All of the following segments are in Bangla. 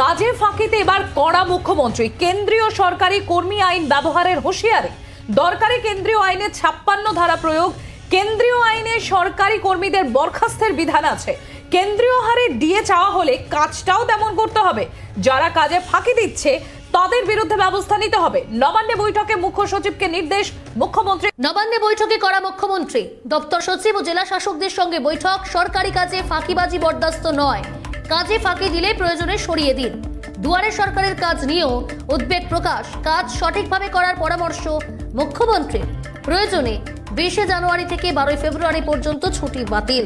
কাজে ফাঁকিতে এবার কড়া মুখ্যমন্ত্রী। কেন্দ্রীয় সরকারি কর্মী আইন ব্যবহারের হুঁশিয়ারি। দরকারি কেন্দ্রীয় আইনে ছাপ্পান্ন ধারা প্রয়োগ। কেন্দ্রীয় আইনে সরকারি কর্মীদের বরখাস্তের বিধান আছে। কেন্দ্রীয় হারে দিয়ে চাওয়া হলে কাজটাও তেমন করতে হবে। যারা কাজে ফাঁকি দিচ্ছে, তাদের বিরুদ্ধে ব্যবস্থা নিতে হবে। নবান্নে বৈঠকে মুখ্য সচিবকে নির্দেশ মুখ্যমন্ত্রী। নবান্নে বৈঠকে করা মুখ্যমন্ত্রী। দপ্তর সচিব ও জেলা শাসকদের সঙ্গে বৈঠক। সরকারি কাজে ফাঁকিবাজি বরদাস্ত নয়। কাজে ফাঁকি দিলে প্রয়োজনে সরিয়ে দিন। দুয়ারে সরকারের কাজ নিয়েও উদ্বেগ প্রকাশ। কাজ সঠিকভাবে করার পরামর্শ মুখ্যমন্ত্রী প্রয়োজনে বিশে জানুয়ারি থেকে বারোই ফেব্রুয়ারি পর্যন্ত ছুটি বাতিল।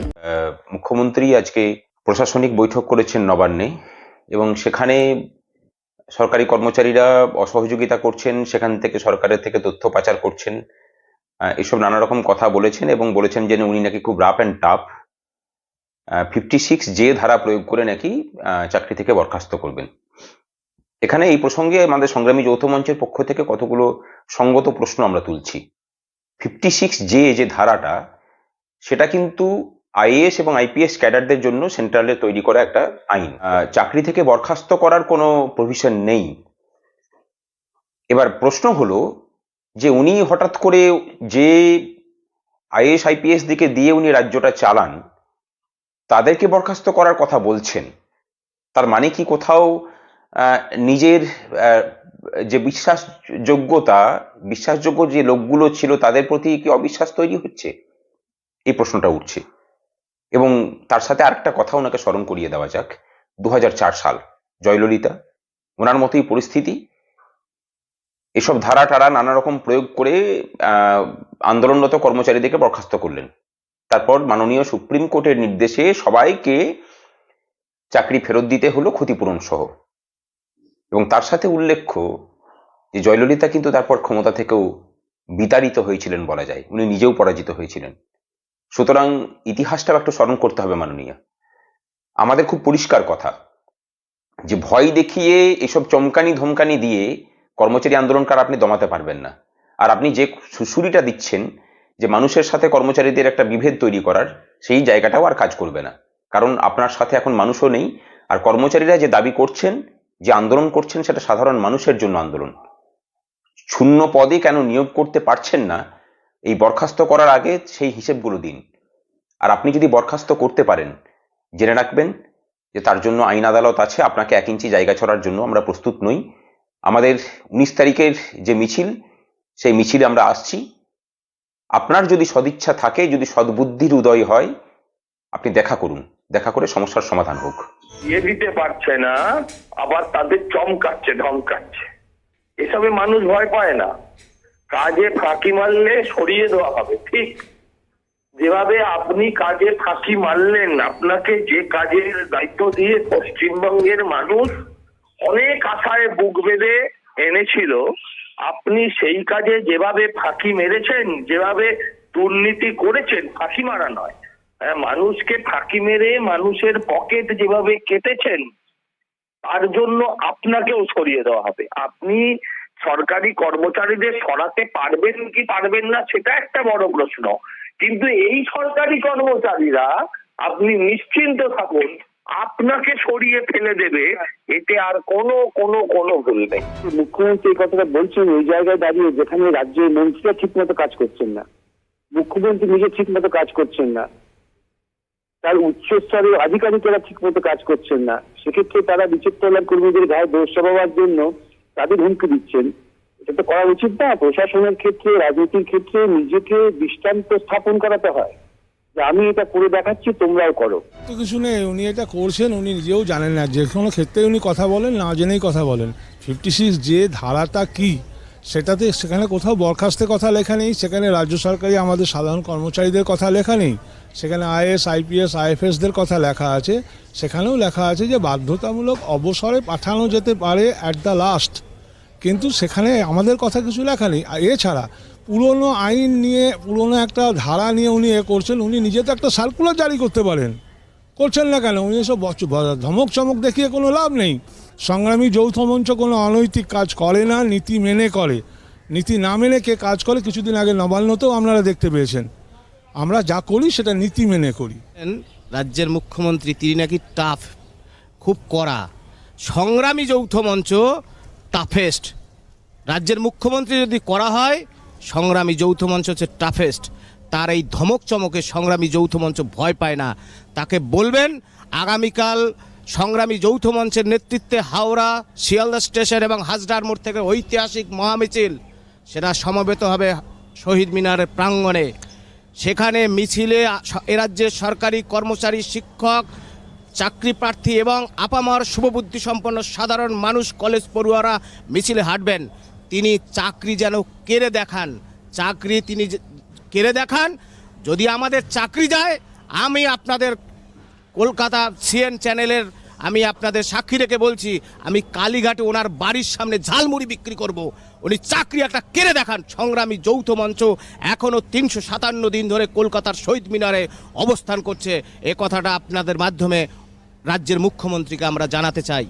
মুখ্যমন্ত্রী আজকে প্রশাসনিক বৈঠক করেছেন নবান্নে এবং সেখানে সরকারি কর্মচারীরা অসহযোগিতা করছেন, সেখান থেকে সরকারের থেকে তথ্য পাচার করছেন। এসব নানা রকম কথা বলেছেন এবং বলেছেন যে উনি নাকি খুব rough and tough. Fifty six যে ধারা প্রয়োগ করে নাকি চাকরি থেকে বরখাস্ত করবেন। এখানে এই প্রসঙ্গে আমাদের সংগ্রামী যৌথ মঞ্চের পক্ষ থেকে কতগুলো সঙ্গত প্রশ্ন আমরা তুলছি। ফিফটি সিক্স যে যে ধারাটা, সেটা কিন্তু আইএএস এবং আইপিএস ক্যাডারদের জন্য সেন্ট্রালে তৈরি করা একটা আইন। চাকরি থেকে বরখাস্ত করার কোনো প্রভিশন নেই। এবার প্রশ্ন হলো যে, উনি হঠাৎ করে যে আইএস আইপিএস দিকে দিয়ে উনি রাজ্যটা চালান তাদেরকে বরখাস্ত করার কথা বলছেন। তার মানে কি কোথাও নিজের যে বিশ্বাসযোগ্যতা, বিশ্বাসযোগ্য যে লোকগুলো ছিল তাদের প্রতি কি অবিশ্বাস তৈরি হচ্ছে? এই প্রশ্নটা উঠছে। এবং তার সাথে আরেকটা কথা ওনাকে স্মরণ করিয়ে দেওয়া যাক। দু হাজার চার সাল, জয়ললিতা, ওনার মতোই পরিস্থিতি। এসব ধারা টারা নানা রকম প্রয়োগ করে আন্দোলনরত কর্মচারীদেরকে বরখাস্ত করলেন। তারপর মাননীয় সুপ্রিম কোর্টের নির্দেশে সবাইকে চাকরি ফেরত দিতে হলো ক্ষতিপূরণ সহ। এবং তার সাথে উল্লেখ্য যে জয়ললিতা কিন্তু তারপর ক্ষমতা থেকেও বিতাড়িত হয়েছিলেন বলা যায়। উনি নিজেও পরাজিত হয়েছিলেন। সুতরাং ইতিহাসটাও একটু স্মরণ করতে হবে মাননীয়। আমাদের খুব পরিষ্কার কথা যে ভয় দেখিয়ে এসব চমকানি ধমকানি দিয়ে কর্মচারী আন্দোলনকার আপনি দমাতে পারবেন না। আর আপনি যে সুশুরিটা দিচ্ছেন যে মানুষের সাথে কর্মচারীদের একটা বিভেদ তৈরি করার সেই জায়গাটাও আর কাজ করবে না। কারণ আপনার সাথে এখন মানুষও নেই, আর কর্মচারীরা যে দাবি করছেন, যে আন্দোলন করছেন, সেটা সাধারণ মানুষের জন্য আন্দোলন। শূন্য পদে কেন নিয়োগ করতে পারছেন না, এই বরখাস্ত করার আগে সেই হিসেবগুলো দিন। আর আপনি যদি বরখাস্ত করতে পারেন, জেনে রাখবেন যে তার জন্য আইন আদালত আছে, আপনাকে এক ইঞ্চি জায়গা ছড়ার জন্য আমরা প্রস্তুত নই। আমাদের উনিশ তারিখের যে মিছিল, সেই মিছিলে আমরা আসছি। আপনার যদি সদিচ্ছা থাকে, যদি সদ্বুদ্ধির উদয় হয়, আপনি দেখা করুন। দেখা করে সমস্যার সমাধান হোক। ইয়ে দিতে পারছে না, আবার তাদের চমকাচ্ছে, ধমকাচ্ছে। এসবে মানুষ ভয় পায় না। কাজে ফাঁকি মারলে সরিয়ে দেওয়া হবে, ঠিক। যেভাবে আপনি কাজে ফাঁকি মারলেন, আপনাকে যে কাজের দায়িত্ব দিয়ে পশ্চিমবঙ্গের মানুষ অনেক আশায় বুক বেঁধে এনেছিল আপনি সেই কাজে যেভাবে ফাঁকি মেরেছেন যেভাবে দুর্নীতি করেছেন ফাঁকি মারা নয়। হ্যাঁ, মানুষকে ফাঁকি মেরে মানুষের পকেট যেভাবে কেটেছেন তার জন্য আপনাকেও সরিয়ে দেওয়া হবে। আপনি সরকারি কর্মচারীদের সরাতে পারবেন কি পারবেন না সেটা একটা বড় প্রশ্ন। কিন্তু এই সরকারি কর্মচারীরা আপনি নিশ্চিন্ত থাকুন আপনাকে সরিয়ে ফেলে দেবে, এতে আর কোনো কোনো কোনো ভুল নেই। মুখ্যমন্ত্রী এই কথাটা বলছেন, ওই জায়গায় দাঁড়িয়ে যেখানে রাজ্যের মন্ত্রীরা ঠিক মতো কাজ করছেন না। মুখ্যমন্ত্রী নিজে ঠিক মতো কাজ করছেন না। তার উচ্চস্তরের আধিকারিকেরা ঠিক মতো কাজ করছেন না। সেক্ষেত্রে তারা বিচিত্রলার কর্মীদের গায়ে দোষ চাপাবার জন্য তাদের হুমকি দিচ্ছেন। এটা তো করা উচিত না। প্রশাসনের ক্ষেত্রে, রাজনীতির ক্ষেত্রে নিজেকে দৃষ্টান্ত স্থাপন করাতে হয়। আমি এটা করে দেখাচ্ছি, তোমরাও করো। তো কিছু নেই উনি এটা করছেন, উনি নিজেও জানেন না। যে কোনো ক্ষেত্রে উনি কথা বলেন, না জেনেই কথা বলেন। ফিফটি সিক্স যে ধারাটা কি, সেটাতে সেখানে কোথাও বরখাস্তের কথা লেখা নেই, সেখানে রাজ্য সরকারি আমাদের সাধারণ কর্মচারীদের কথা লেখা নেই, সেখানে আইএস, আইপিএস, আইএফএসদের কথা লেখা আছে, সেখানেও লেখা আছে যে বাধ্যতামূলক অবসরে পাঠানো যেতে পারে অ্যাট দ্য লাস্ট কিন্তু সেখানে আমাদের কথা কিছু লেখা নেই। এছাড়া পুরনো আইন নিয়ে, পুরনো একটা ধারা নিয়ে উনি এ করছেন, উনি নিজে তো একটা সার্কুলার জারি করতে পারেন। করছেন না কেন? উনি এসব ধমক চমক দেখিয়ে কোনো লাভ নেই। সংগ্রামী যৌথ মঞ্চ কোনো অনৈতিক কাজ করে না, নীতি মেনে করে। নীতি না মেনে কে কাজ করে কিছুদিন আগে নবান্নতেও আপনারা দেখতে পেয়েছেন। আমরা যা করি সেটা নীতি মেনে করি। রাজ্যের মুখ্যমন্ত্রী তিনি নাকি টাফ খুব কড়া। সংগ্রামী যৌথ মঞ্চ টাফেস্ট রাজ্যের মুখ্যমন্ত্রী যদি করা হয়, সংগ্রামী যৌথ মঞ্চ হচ্ছে টাফেস্ট তার এই ধমক চমকে সংগ্রামী যৌথ মঞ্চ ভয় পায় না। তাকে বলবেন, আগামীকাল সংগ্রামী যৌথ মঞ্চের নেতৃত্বে হাওড়া, শিয়ালদা স্টেশন এবং হাজডার মোড় থেকে ঐতিহাসিক মহামিছিল, সেটা সমবেত হবে শহীদ মিনারের প্রাঙ্গণে। সেখানে মিছিলে আ- এ রাজ্যের সরকারি কর্মচারী, শিক্ষক চাকরি প্রার্থী এবং আপামর শুভবুদ্ধি সম্পন্ন সাধারণ মানুষ কলেজ পড়ুয়ারা মিছিলে হাঁটবেন। তিনি চাকরি যেন কেড়ে দেখান। চাকরি তিনি কেড়ে দেখান। যদি আমাদের চাকরি যায়, আমি আপনাদের কলকাতা সিএন চ্যানেলের, আমি আপনাদের সাক্ষী রেখে বলছি, আমি কালীঘাটে ওনার বাড়ির সামনে ঝালমুড়ি বিক্রি করব। উনি চাকরি একটা কেড়ে দেখান। সংগ্রামী যৌথ মঞ্চ এখনও তিনশো সাতান্ন দিন ধরে কলকাতার শহীদ মিনারে অবস্থান করছে। এ কথাটা আপনাদের মাধ্যমে রাজ্যের মুখ্যমন্ত্রীকে আমরা জানাতে চাই।